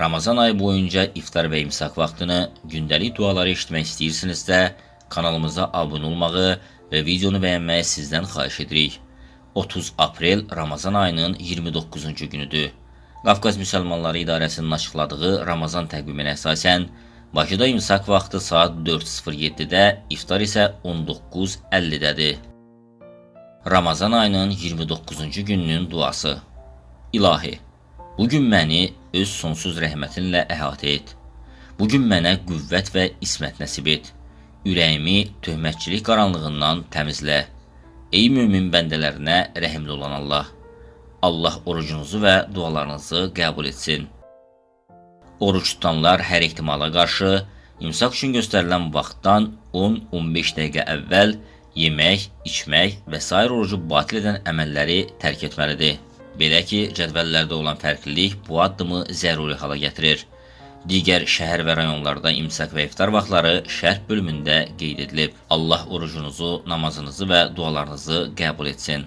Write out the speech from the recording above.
Ramazan ayı boyunca iftar və imsak vaxtını gündəlik duaları eşitmək istəyirsinizsə, kanalımıza abunə olmağı və videonu bəyənməyi sizdən xahiş edirik. 30 aprel Ramazan ayının 29-cu günüdür. Qafqaz Müsəlmanları İdarəsinin açıqladığı Ramazan təqviminə əsasən Bakıda imsak vaxtı saat 4:07-də, iftar isə 19:50-dədir. Ramazan ayının 29-cu gününün duası. İlahi, bu gün məni öz sonsuz rəhmətinlə əhatə et. Bu gün mənə qüvvət və ismət nəsib et. Ürəyimi töhmətçilik qaranlığından təmizlə. Ey mömin bəndələrinə rəhimli olan Allah. Allah orucunuzu və dualarınızı qəbul etsin. Oruç tutanlar hər ehtimala qarşı imsak üçün göstərilən vaxtdan 10-15 dəqiqə əvvəl yemək, içmək və s. orucu batil edən əməlləri tərk etməlidir. Belə ki, cədvəllərdə olan fərqlilik bu addımı zəruri hala gətirir. Digər şəhər və rayonlarda imsak və iftar vaxtları şərh bölümündə qeyd edilib. Allah orucunuzu, namazınızı və dualarınızı qəbul etsin.